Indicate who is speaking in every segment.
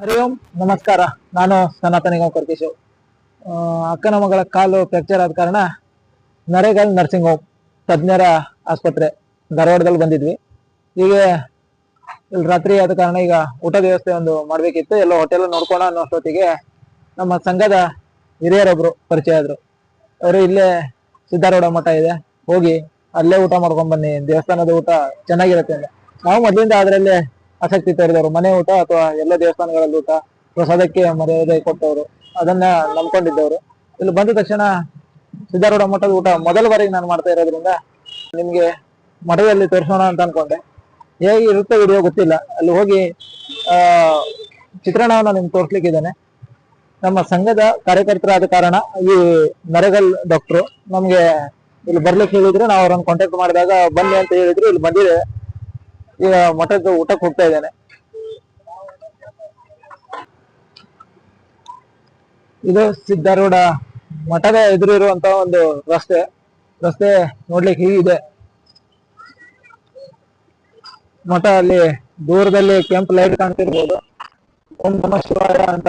Speaker 1: ಹರಿ ಓಂ, ನಮಸ್ಕಾರ. ನಾನು ಸನಾತನ ನಿಗಮ ಕರ್ಕೇಶು. ಅಕ್ಕನ ಮಗಳ ಕಾಲು ಫ್ರಾಕ್ಚರ್ ಆದ ಕಾರಣ ನರೇಗಲ್ ನರ್ಸಿಂಗ್ ಹೋಮ್, ತಜ್ಞರ ಆಸ್ಪತ್ರೆ ಧಾರವಾಡದಲ್ಲಿ ಬಂದಿದ್ವಿ. ಈಗ ಇಲ್ಲಿ ರಾತ್ರಿ ಆದ ಕಾರಣ ಈಗ ಊಟದ ವ್ಯವಸ್ಥೆ ಒಂದು ಮಾಡಬೇಕಿತ್ತು. ಎಲ್ಲ ಹೋಟೆಲ್ ನೋಡ್ಕೋಣ ಅನ್ನೋ ಅಷ್ಟೊತ್ತಿಗೆ ನಮ್ಮ ಸಂಘದ ಹಿರಿಯರೊಬ್ರು ಪರಿಚಯ ಆದ್ರು. ಅವರು ಇಲ್ಲೇ ಸಿದ್ಧಾರೂಢ ಮಠ ಇದೆ. ಹೋಗಿ ಅಲ್ಲೇ ಊಟ ಮಾಡ್ಕೊಂಡ್ಬನ್ನಿ ದೇವಸ್ಥಾನದ ಊಟ ಚೆನ್ನಾಗಿರುತ್ತೆ ನಾವು ಮೊದಲಿಂದ ಅದರಲ್ಲೇ ಆಸಕ್ತಿ ತೋರಿದವರು. ಮನೆ ಊಟ ಅಥವಾ ಎಲ್ಲ ದೇವಸ್ಥಾನಗಳಲ್ಲಿ ಊಟ ಪ್ರಸಾದಕ್ಕೆ ಮರ್ಯಾದೆ ಕೊಟ್ಟವರು. ಅದನ್ನ ನಂಬ್ಕೊಂಡಿದ್ದವರು. ಇಲ್ಲಿ ಬಂದ ತಕ್ಷಣ ಸಿದ್ಧಾರೂಢ ಮಠದ ಊಟ ಮೊದಲ ಬಾರಿಗೆ ನಾನು ಮಾಡ್ತಾ ಇರೋದ್ರಿಂದ ನಿಮ್ಗೆ ಮಠದಲ್ಲಿ ತೋರಿಸೋಣ ಅಂತ ಅನ್ಕೊಂಡೆ. ಹೇಗೆ ಇರುತ್ತೆ ವಿಡಿಯೋ ಗೊತ್ತಿಲ್ಲ. ಅಲ್ಲಿ ಹೋಗಿ, ಆ, ಚಿತ್ರಣವನ್ನ ನಿಮ್ಗೆ ತೋರಿಸ್ಲಿಕ್ಕಿದ್ದೇನೆ. ನಮ್ಮ ಸಂಘದ ಕಾರ್ಯಕರ್ತರಾದ ಕಾರಣ ಈ ನರೇಗಲ್ ಡಾಕ್ಟ್ರು ನಮ್ಗೆ ಇಲ್ಲಿ ಬರ್ಲಿಕ್ಕೆ ಹೇಳಿದ್ರು. ನಾವು ಅವ್ರನ್ನ ಕಾಂಟ್ಯಾಕ್ಟ್ ಮಾಡಿದಾಗ ಬನ್ನಿ ಅಂತ ಹೇಳಿದ್ರು. ಇಲ್ಲಿ ಬಂದಿದೆ. ಈಗ ಮಠದ ಊಟಕ್ಕೆ ಹೋಗ್ತಾ ಇದ್ದಾನೆ. ಇದು ಸಿದ್ದಾರೂಢ ಮಠದ ಎದುರಿರುವಂತ ಒಂದು ರಸ್ತೆ. ರಸ್ತೆ ನೋಡ್ಲಿಕ್ಕೆ ಹೀಗಿದೆ. ಮಠ ಅಲ್ಲಿ ದೂರದಲ್ಲಿ ಕೆಂಪು ಲೈಟ್ ಕಾಣ್ತಿರ್ಬೋದು. ಓಂ ನಮ ಶಿವಾಯ ಅಂತ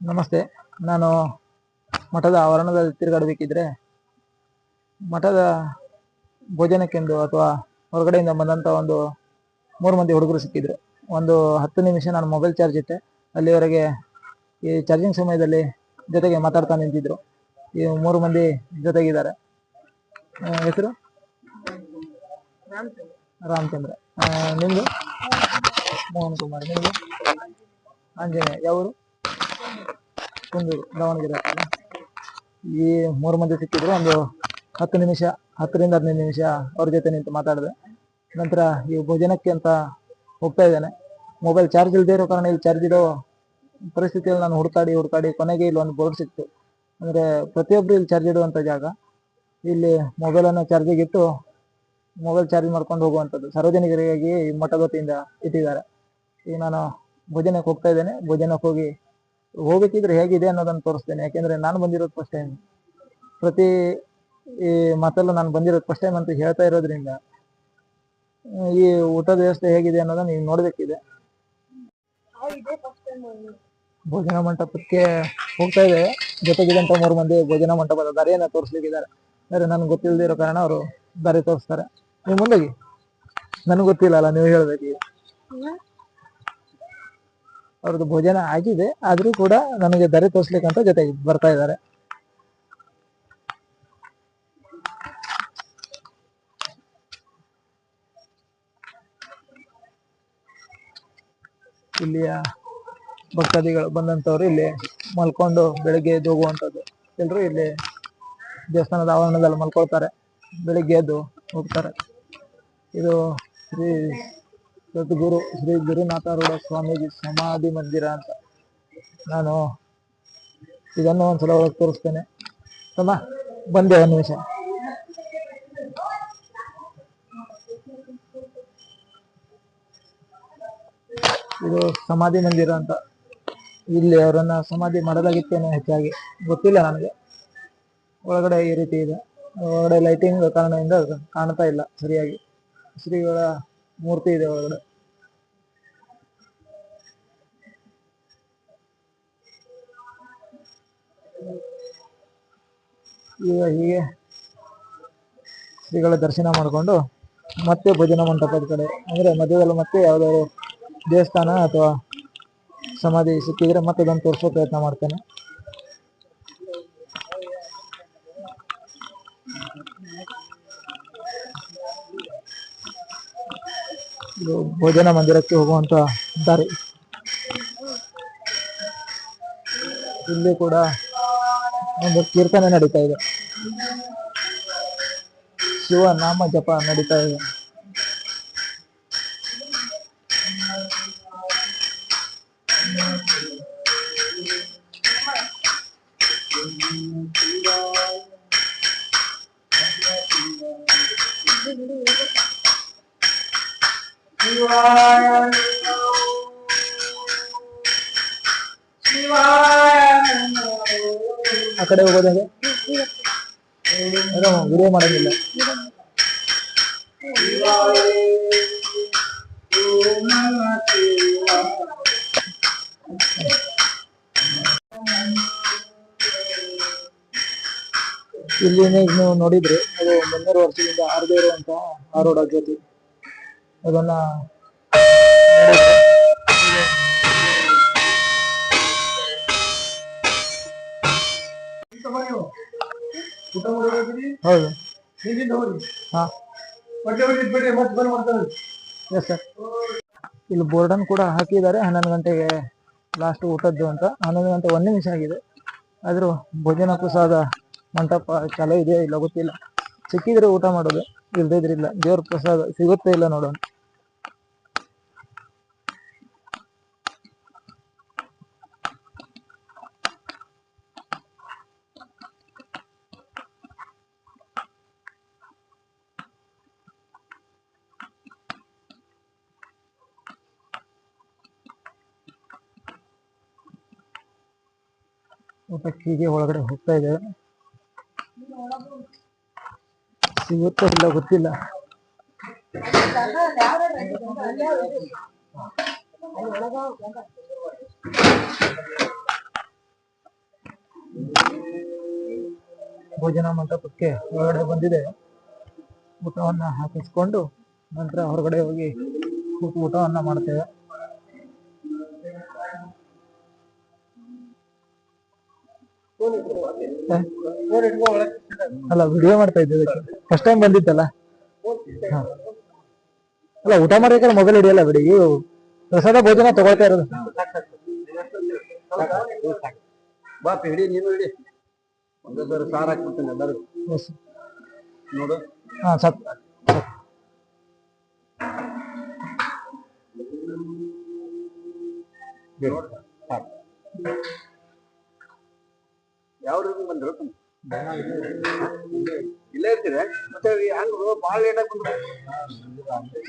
Speaker 1: ನಮಸ್ತೆ. ನಾನು ಮಠದ ಆವರಣದಲ್ಲಿ ತಿರುಗಾಡಬೇಕಿದ್ರೆ ಮಠದ ಭೋಜನಕ್ಕೆಂದು ಅಥವಾ ಹೊರಗಡೆಯಿಂದ ಬಂದಂಥ ಒಂದು ಮೂರು ಮಂದಿ ಹುಡುಗರು ಸಿಕ್ಕಿದ್ರು. ಒಂದು ಹತ್ತು ನಿಮಿಷ ನಾನು ಮೊಬೈಲ್ ಚಾರ್ಜ್ ಇಟ್ಟೆ. ಅಲ್ಲಿವರೆಗೆ ಈ ಚಾರ್ಜಿಂಗ್ ಸಮಯದಲ್ಲಿ ಜೊತೆಗೆ ಮಾತಾಡ್ತಾ ನಿಂತಿದ್ರು. ಈ ಮೂರು ಮಂದಿ ಜೊತೆಗಿದ್ದಾರೆ. ಹೆಸರು? ರಾಮಚಂದ್ರ. ನಿಮ್ಮದು ಮೋಹನ್ ಕುಮಾರ್. ನಿಮ್ದು? ಆಂಜನೇಯ. ಯಾವರು? ಕುಂದೂರು ದಾವಣಗೆರೆ. ಈ ಮೂರು ಮಂದಿ ಸಿಕ್ಕಿದ್ರು, ಒಂದು ಹತ್ತು ನಿಮಿಷ, ಹತ್ತರಿಂದ ಹದಿನೈದು ನಿಮಿಷ ಅವ್ರ ಜೊತೆ ನಿಂತು ಮಾತಾಡಿದೆ. ನಂತರ ಈ ಭೋಜನಕ್ಕೆ ಅಂತ ಹೋಗ್ತಾ ಇದ್ದೇನೆ. ಮೊಬೈಲ್ ಚಾರ್ಜ್ ಇಲ್ಲದೆ ಇರೋ ಕಾರಣ ಇಲ್ಲಿ ಚಾರ್ಜ್ ಇಡೋ ಪರಿಸ್ಥಿತಿಯಲ್ಲಿ ನಾನು ಹುಡುಕಾಡಿ ಹುಡುಕಾಡಿ ಕೊನೆಗೆ ಇಲ್ಲಿ ಒಂದು ಬೋರ್ಡ್ ಸಿಕ್ತು. ಅಂದ್ರೆ ಪ್ರತಿಯೊಬ್ಬರು ಇಲ್ಲಿ ಚಾರ್ಜ್ ಇಡುವಂಥ ಜಾಗ. ಇಲ್ಲಿ ಮೊಬೈಲನ್ನು ಚಾರ್ಜಿಗೆ ಇಟ್ಟು ಮೊಬೈಲ್ ಚಾರ್ಜ್ ಮಾಡ್ಕೊಂಡು ಹೋಗುವಂಥದ್ದು. ಸಾರ್ವಜನಿಕರಿಗಾಗಿ ವತಿಯಿಂದ ಇಟ್ಟಿದ್ದಾರೆ. ಈಗ ನಾನು ಭೋಜನಕ್ಕೆ ಹೋಗ್ತಾ ಇದ್ದೇನೆ. ಭೋಜನಕ್ಕೆ ಹೋಗಿ ಹೋಗ್ಬೇಕಿದ್ರೆ ಹೇಗಿದೆ ಅನ್ನೋದನ್ನ ತೋರಿಸ್ತೇನೆ. ಯಾಕೆಂದ್ರೆ ನಾನು ಬಂದಿರೋದು ಫಸ್ಟ್ ಟೈಮ್ ಪ್ರತಿ ಈ ಮಾತಲ್ಲೂ ನಾನು ಬಂದಿರೋದು ಫಸ್ಟ್ ಟೈಮ್ ಅಂತ ಹೇಳ್ತಾ ಇರೋದ್ರಿಂದ, ಈ ಊಟದ ವ್ಯವಸ್ಥೆ ಹೇಗಿದೆ ಅನ್ನೋದನ್ನ ನೀವು ನೋಡ್ಬೇಕಿದೆ. ಭೋಜನ ಮಂಟಪಕ್ಕೆ ಹೋಗ್ತಾ ಇದೆ ಜೊತೆಗಿದಂತ ಮೂರು ಮಂದಿ ಭೋಜನ ಮಂಟಪದ ದಾರಿಯನ್ನ ತೋರಿಸ್ಲಿಕ್ಕಿದ್ದಾರೆ. ಅಂದ್ರೆ ನನ್ಗೆ ಗೊತ್ತಿಲ್ಲದೆ ಇರೋ ಕಾರಣ ಅವರು ದಾರಿ ತೋರಿಸ್ತಾರೆ. ನೀವು ಮುಂದೋಗಿ. ನನಗೆ ಗೊತ್ತಿಲ್ಲ ಅಲ್ಲ, ನೀವು ಹೇಳ್ಬೇಕು. ಅವ್ರದ್ದು ಭೋಜನ ಆಗಿದೆ, ಆದ್ರೂ ಕೂಡ ನನಗೆ ದರೆ ತೋರಿಸ್ಲಿಕ್ಕಂತ ಜೊತೆಗೆ ಬರ್ತಾ ಇದ್ದಾರೆ. ಇಲ್ಲಿಯ ಭಕ್ತಾದಿಗಳು ಬಂದಂತವ್ರು ಇಲ್ಲಿ ಮಲ್ಕೊಂಡು ಬೆಳಿಗ್ಗೆ ಎದ್ದು ಹೋಗುವಂಥದ್ದು ಎಲ್ರು ಇಲ್ಲಿ ದೇವಸ್ಥಾನದ ಆವರಣದಲ್ಲಿ ಮಲ್ಕೊಳ್ತಾರೆ, ಬೆಳಿಗ್ಗೆ ಎದ್ದು ಹೋಗ್ತಾರೆ. ಇದು ಶ್ರೀ ಸದ್ಗುರು, ಶ್ರೀ ಗುರುನಾಥಾರೂಢ ಸ್ವಾಮೀಜಿ ಸಮಾಧಿ ಮಂದಿರ ಅಂತ ನಾನು ಇದನ್ನು ಒಂದ್ಸಲ ಒಳಗೆ ತೋರಿಸ್ತೇನೆ. ತಮ್ಮ, ಬಂದೆ ಒಂದು ನಿಮಿಷ. ಇದು ಸಮಾಧಿ ಮಂದಿರ ಅಂತ. ಇಲ್ಲಿ ಅವರನ್ನ ಸಮಾಧಿ ಮಾಡಲಾಗಿತ್ತೇನೋ ಹೆಚ್ಚಾಗಿ. ಗೊತ್ತಿಲ್ಲ ನನಗೆ. ಒಳಗಡೆ ಈ ರೀತಿ ಇದೆ. ಒಳಗಡೆ ಲೈಟಿಂಗ್ ಕಾರಣದಿಂದ ಕಾಣ್ತಾ ಇಲ್ಲ ಸರಿಯಾಗಿ. ಶ್ರೀಗಳ ಮೂರ್ತಿ ಇದೆ ಒಳಗಡೆ. ಈಗ ಹೀಗೆ. ಶ್ರೀಗಳ ದರ್ಶನ ಮಾಡಿಕೊಂಡು ಮತ್ತೆ ಭಜನಾ ಮಂಟಪದ ಕಡೆ. ಅಂದರೆ ಮಧ್ಯದಲ್ಲಿ ಮತ್ತೆ ಯಾವುದಾದ್ರು ದೇವಸ್ಥಾನ ಅಥವಾ ಸಮಾಧಿ ಸಿಕ್ಕಿದ್ರೆ ಮತ್ತೆ ಅದನ್ನು ತೋರಿಸೋ ಪ್ರಯತ್ನ ಮಾಡ್ತೇನೆ. ಭೋಜನ ಮಂದಿರಕ್ಕೆ ಹೋಗುವಂತ ದಾರಿ. ಇಲ್ಲಿ ಕೂಡ ಒಂದು ಕೀರ್ತನೆ ನಡೀತಾ ಇದೆ ಶಿವ ನಾಮ ಜಪ ನಡೀತಾ ಇದೆ ಆ ಕಡೆ ಹೋಗೋದು ಹೇಗೆ? ವಿಡಿಯೋ ಮಾಡೋದಿಲ್ಲ. ಇಲ್ಲಿ ನೀವು ನೋಡಿದ್ರೆ, ಅದು ಮುನ್ನೂರು ವರ್ಷದಿಂದ ಆರದೇ ಇರುವಂತ ಆರೋಡ ಜ್ಯೋತಿ ಅದನ್ನ ಹೌದು. ಹಾ. ಎಸ್ ಸರ್ ಇಲ್ಲಿ ಬೋರ್ಡನ್ ಕೂಡ ಹಾಕಿದ್ದಾರೆ. ಹನ್ನೊಂದು ಗಂಟೆಗೆ ಲಾಸ್ಟ್ ಊಟದ್ದು ಅಂತ. ಹನ್ನೊಂದು ಗಂಟೆ ಒಂದು ನಿಮಿಷ ಆಗಿದೆ. ಆದರೂ ಭೋಜನ ಪ್ರಸಾದ ಮಂಟಪ ಚಾಲೂ ಇದೆಯಾ ಇಲ್ಲ ಗೊತ್ತಿಲ್ಲ. ಸಿಕ್ಕಿದ್ರೆ ಊಟ ಮಾಡೋದು. ಇಲ್ದಿದ್ರಿಲ್ಲ ದೇವ್ರ ಪ್ರಸಾದ ಸಿಗುತ್ತೆ ಇಲ್ಲ ನೋಡೋಣ. ಊಟಕ್ಕೆ ಹೀಗೆ ಒಳಗಡೆ ಹೋಗ್ತಾ ಇದ್ದೇವೆ. ಸಿಗುತ್ತೋ ಇಲ್ಲ ಗೊತ್ತಿಲ್ಲ. ಭೋಜನ ಮಂಟಪಕ್ಕೆ ಹೊರಗಡೆ ಬಂದಿದೆ. ಊಟವನ್ನು ಹಾಕಿಸ್ಕೊಂಡು ನಂತರ ಹೊರಗಡೆ ಹೋಗಿ ಊಟವನ್ನ ಮಾಡ್ತೇವೆ. ಅಲ್ಲ ವಿಡಿಯೋ ಮಾಡ್ತಾ ಇದ್ದೇವೆ ಫಸ್ಟ್ ಟೈಮ್ ಬಂದಿತ್ತಲ್ಲ? ಹಾ. ಅಲ್ಲ ಊಟ ಮಾಡ್ಬೇಕಾದ್ರೆ ಮೊಬೈಲ್ ಹಿಡಿಯಲ್ಲ ಬಿಡಿ. ಇವು ಪ್ರಸಾದ ಭೋಜನ ತಗೊಳ್ತಾ ಇರೋದು.
Speaker 2: ಬಾ ಹಿಡಿ ನೀನು ಹಿಡಿ. ಒಂದೇ ಸರಿ ಸಾರ್ ಹಾಕ್ಬಿಡ್ತೀನಿ ಎಲ್ಲರೂ.
Speaker 1: Yes.
Speaker 2: ನೋಡು.
Speaker 1: ಹಾ ಸಾಕು.
Speaker 2: ಯಾವ ರೀತಿ ಬಂದ್ರು? ಇಲ್ಲೇ ಇರ್ತೀರಿ? ಮತ್ತೆ ಹೆಂಗ್ ಬಾಳ ಲೇಟ್ ಆಗಿ ಬಂದ್ರು.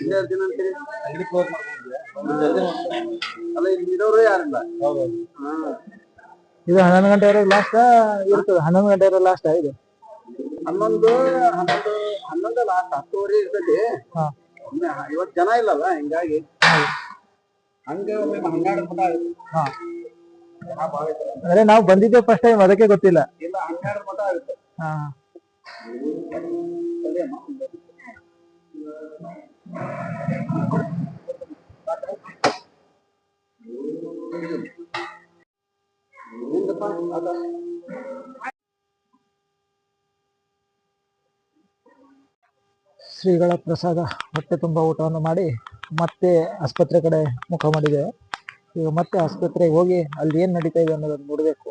Speaker 2: ಇಲ್ಲೇ ಇರ್ತೀನಿ ಅಂತೀರಿ? ಅಂಗಡಿ ಕ್ಲೋಸ್ ಅಲ್ಲ ಇಲ್ಲಿ ಇರೋರು ಯಾರಿಲ್ಲ? ಹಾ.
Speaker 1: ಇದು ಹನ್ನೊಂದು ಗಂಟೆವರೆಗೆ ಲಾಸ್ಟ್ ಇರ್ತದೆ. ಹನ್ನೊಂದು ಗಂಟೆವರೆಗೆ ಲಾಸ್ಟ್ ಇದು?
Speaker 2: ಹನ್ನೊಂದು ಹನ್ನೊಂದು ಹನ್ನೊಂದು ಲಾಸ್ಟ್ ಹತ್ತುವರೆ ಇರ್ತೈತಿ ಇವತ್ತು ಜನ ಇಲ್ಲಲ್ಲ ಹಿಂಗಾಗಿ. ಹಂಗೆ ಒಮ್ಮೆ ಹನ್ನೆರಡು ಮಠ
Speaker 1: ಅಂದ್ರೆ ನಾವು ಬಂದಿದ್ದೆ ಫಸ್ಟ್ ಟೈಮ್ ಅದಕ್ಕೆ ಗೊತ್ತಿಲ್ಲ. ಹಾ
Speaker 2: ಅದೇ ಅದ.
Speaker 1: ಶ್ರೀಗಳ ಪ್ರಸಾದ ಹೊಟ್ಟೆ ತುಂಬ ಊಟವನ್ನು ಮಾಡಿ ಮತ್ತೆ ಆಸ್ಪತ್ರೆ ಕಡೆ ಮುಖ ಮಾಡಿದ್ದೇವೆ. ಈಗ ಮತ್ತೆ ಆಸ್ಪತ್ರೆಗೆ ಹೋಗಿ ಅಲ್ಲಿ ಏನು ನಡೀತಾ ಇದೆ ಅನ್ನೋದನ್ನು ನೋಡಬೇಕು.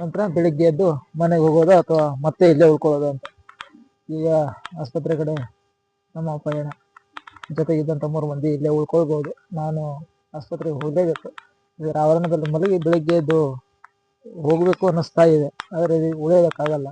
Speaker 1: ನಂತರ ಬೆಳಿಗ್ಗೆ ಎದ್ದು ಮನೆಗೆ ಹೋಗೋದು ಅಥವಾ ಮತ್ತೆ ಇಲ್ಲೇ ಉಳ್ಕೊಳ್ಳೋದು ಅಂತ. ಈಗ ಆಸ್ಪತ್ರೆ ಕಡೆ ನಮ್ಮ ಪಯಣ ಜೊತೆಗಿದ್ದಂಥ ಮೂರು ಮಂದಿ ಇಲ್ಲೇ ಉಳ್ಕೊಳ್ಬೋದು. ನಾನು ಆಸ್ಪತ್ರೆಗೆ ಹೋಗಲೇಬೇಕು. ಇದರ ಆವರಣದಲ್ಲಿ ಮಲಗಿ ಬೆಳಿಗ್ಗೆ ಎದ್ದು ಹೋಗಬೇಕು ಅನ್ನಿಸ್ತಾ ಇದೆ. ಆದರೆ ಉಳಿಯೋದಕ್ಕಾಗಲ್ಲ.